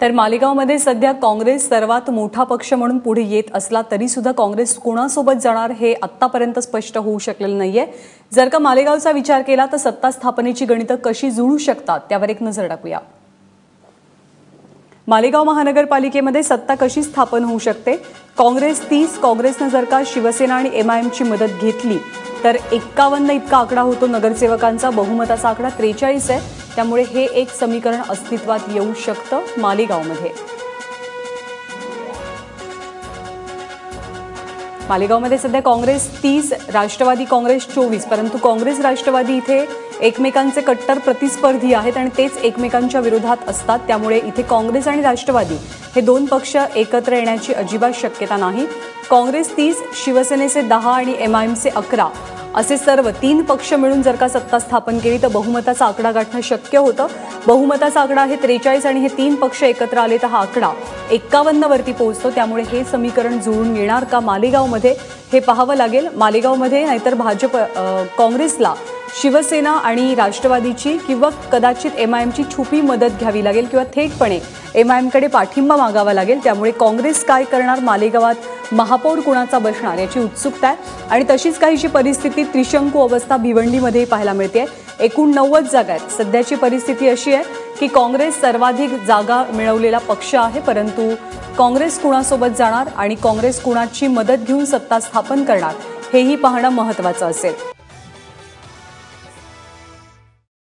तर मालेगावमध्ये सध्या काँग्रेस सर्वात मोठा पक्ष म्हणून पुढे येत असला तरी सुद्धा काँग्रेस कुणासोबत जाणार हे आत्तापर्यंत स्पष्ट होऊ शकलेलं नाहीये. जर का मालेगावचा विचार केला तर सत्ता स्थापनेची गणितं कशी जुळू शकतात त्यावर एक नजर टाकूया. मालेगाव महानगरपालिकेमध्ये सत्ता कशी स्थापन होऊ शकते? काँग्रेस तीस काँग्रेसनं जर का शिवसेना आणि एमआयएमची मदत घेतली तर एक्कावन्न इतका आकडा होतो. नगरसेवकांचा बहुमताचा आकडा त्रेचाळीस आहे. त्यामुळे हे एक समीकरण अस्तित्वात येऊ शकतं मालेगावमध्ये. मालेगावमध्ये सध्या काँग्रेस तीस राष्ट्रवादी काँग्रेस चोवीस. परंतु काँग्रेस राष्ट्रवादी इथे एकमेकांचे कट्टर प्रतिस्पर्धी आहेत आणि तेच एकमेकांच्या विरोधात असतात. त्यामुळे इथे काँग्रेस आणि राष्ट्रवादी हे दोन पक्ष एकत्र येण्याची अजिबात शक्यता नाही. काँग्रेस तीस शिवसेनेचे दहा आणि एमआयएमचे अकरा. असे सर्व तीन पक्ष मिळून जर का सत्ता स्थापन केली तर बहुमताचा आकडा गाठणं शक्य होतं. बहुमताचा आकडा आहे त्रेचाळीस आणि हे तीन पक्ष एकत्र आले तर हा आकडा एक्कावन्नवरती पोहोचतो. त्यामुळे हे समीकरण जुळून येणार का मालेगावमध्ये हे पाहावं लागेल. मालेगावमध्ये नाहीतर भाजप काँग्रेसला शिवसेना आणि राष्ट्रवादीची किंवा कदाचित एम आय एमची छुपी मदत घ्यावी लागेल किंवा थेटपणे एम आय एमकडे पाठिंबा मागावा लागेल त्यामुळे काँग्रेस काय करणार मालेगावात महापौर कुणाचा बसणार याची उत्सुकता आहे. आणि तशीच काहीशी परिस्थिती त्रिशंकू अवस्था भिवंडीमध्येही पाहायला मिळते एकूण नव्वद जागा आहेत. सध्याची परिस्थिती अशी आहे की काँग्रेस सर्वाधिक जागा मिळवलेला पक्ष आहे परंतु काँग्रेस कुणासोबत जाणार आणि काँग्रेस कुणाची मदत घेऊन सत्ता स्थापन करणार हेही पाहणं महत्त्वाचं असेल.